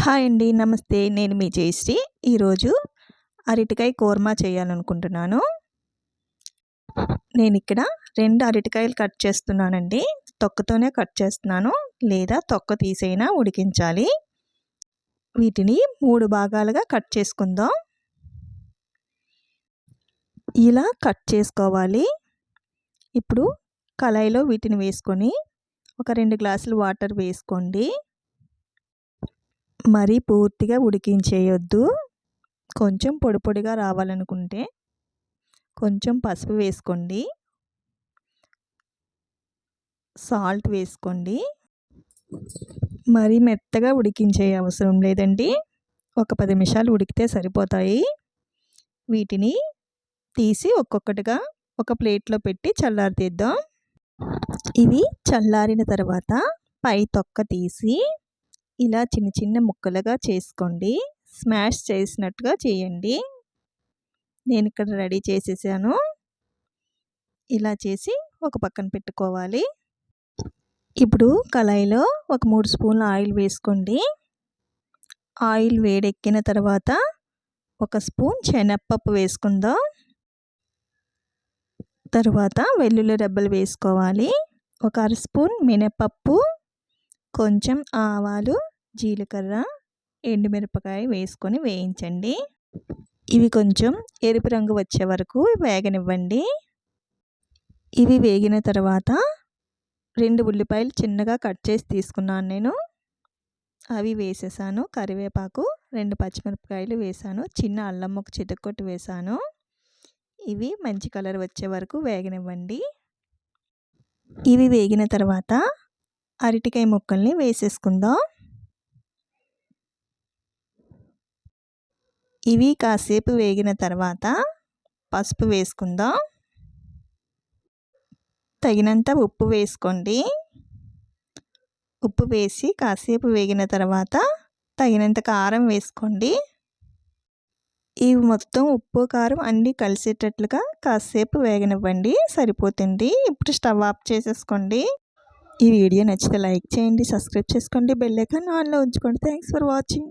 Hi అండి నమస్తే. నేను మీ జయశ్రీ. ఈరోజు అరటికాయ కూర్మా చేయాలనుకుంటున్నాను. నేను ఇక్కడ రెండు అరటికాయలు కట్ చేస్తున్నానండి. తొక్కతోనే కట్ చేస్తున్నాను. లేదా తొక్క తీసైనా ఉడికించాలి. వీటిని మూడు భాగాలుగా కట్ చేసుకుందాం. ఇలా కట్ చేసుకోవాలి. ఇప్పుడు కళాయిలో వీటిని వేసుకొని ఒక రెండు గ్లాసులు వాటర్ వేసుకోండి. మరీ పూర్తిగా ఉడికించేయొద్దు. కొంచెం పొడి పొడిగా రావాలనుకుంటే కొంచెం పసుపు వేసుకోండి. సాల్ట్ వేసుకోండి. మరీ మెత్తగా ఉడికించే అవసరం లేదండి. ఒక పది నిమిషాలు ఉడికితే సరిపోతాయి. వీటిని తీసి ఒక్కొక్కటిగా ఒక ప్లేట్లో పెట్టి చల్లారి తీద్దాం ఇవి చల్లారిన తర్వాత పై తొక్క తీసి ఇలా చిన్న చిన్న ముక్కలుగా చేసుకోండి. స్మాష్ చేసినట్టుగా చేయండి. నేను ఇక్కడ రెడీ చేసేసాను. ఇలా చేసి ఒక పక్కన పెట్టుకోవాలి. ఇప్పుడు కళాయిలో ఒక మూడు స్పూన్ల ఆయిల్ వేసుకోండి. ఆయిల్ వేడెక్కిన తర్వాత ఒక స్పూన్ శనగపప్పు వేసుకుందాం. తర్వాత వెల్లుల్లి రెబ్బలు వేసుకోవాలి. ఒక అర స్పూన్ మినపప్పు కొంచెం ఆవాలు జీలకర్ర ఎండుమిరపకాయ వేసుకొని వేయించండి. ఇవి కొంచెం ఎరుపు రంగు వచ్చే వరకు వేగనివ్వండి. ఇవి వేగిన తర్వాత రెండు ఉల్లిపాయలు చిన్నగా కట్ చేసి తీసుకున్నాను నేను. అవి వేసేసాను కరివేపాకు రెండు పచ్చిమిరపకాయలు వేసాను చిన్న అల్లం ఒక చితక్కొట్టు వేసాను. ఇవి మంచి కలర్ వచ్చే వరకు వేగనివ్వండి. ఇవి వేగిన తర్వాత అరటికాయ ముక్కల్ని వేసేసుకుందాం. ఇవి కాసేపు వేగిన తర్వాత పసుపు వేసుకుందాం. తగినంత ఉప్పు వేసుకోండి. ఉప్పు వేసి కాసేపు వేగిన తర్వాత తగినంత కారం వేసుకోండి. ఇవి మొత్తం ఉప్పు కారం అన్నీ కలిసేటట్లుగా కాసేపు వేగనివ్వండి. సరిపోతుంది. ఇప్పుడు స్టవ్ ఆఫ్ చేసేసుకోండి. ఈ వీడియో నచ్చితే లైక్ చేయండి సబ్స్క్రైబ్ చేసుకోండి బెల్ ఐకాన్ ఆన్లో ఉంచుకోండి. Thanks for watching.